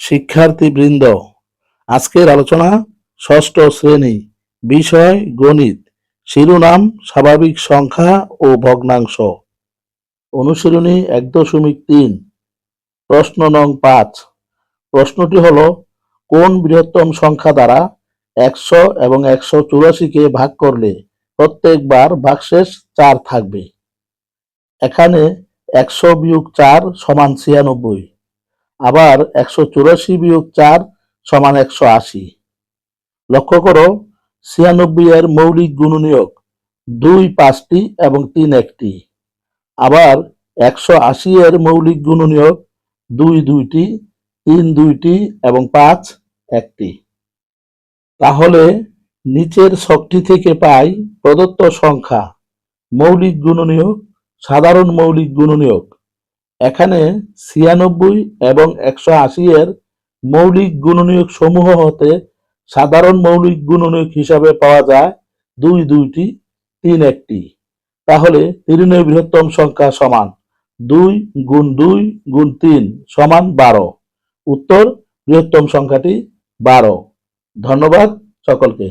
শিক্ষার্থীবৃন্দ, আজকের আলোচনা ষষ্ঠ শ্রেণি, বিষয় গণিত, শিরোনাম, স্বাভাবিক সংখ্যা ও ভগ্নাংশ। অনুশীলনী এক দশমিক তিন, প্রশ্ন নং পাঁচ। প্রশ্নটি হল, কোন বৃহত্তম সংখ্যা দ্বারা একশো এবং একশো চুরাশিকে ভাগ করলে প্রত্যেকবার ভাগশেষ চার থাকবে? এখানে একশো বিয়োগ চার সমান ছিয়ানব্বই। আবার একশো চুরাশি বিয়োগ চার সমান একশো আশি। লক্ষ্য করো, ছিয়ানব্বই এর মৌলিক গুণনীয়ক দুই পাঁচটি এবং তিন একটি। আবার একশো আশি এর মৌলিক গুণনীয়ক দুই দুইটি, তিন দুইটি এবং পাঁচ একটি। তাহলে নিচের ছকটি থেকে পাই প্রদত্ত সংখ্যা। মৌলিক গুণনীয়ক, সাধারণ মৌলিক গুণনীয়ক এখানে ছিয়ানব্বই এবং একশো আশি এর মৌলিক গুণনীয়ক সমূহ হতে সাধারণ মৌলিক গুণনীয়ক হিসাবে পাওয়া যায় দুই, দুইটি, তিন, একটি। তাহলে তিরিনের বৃহত্তম সংখ্যা সমান দুই গুণ দুই গুণ তিন সমান বারো। উত্তর বৃহত্তম সংখ্যাটি বারো। ধন্যবাদ সকলকে।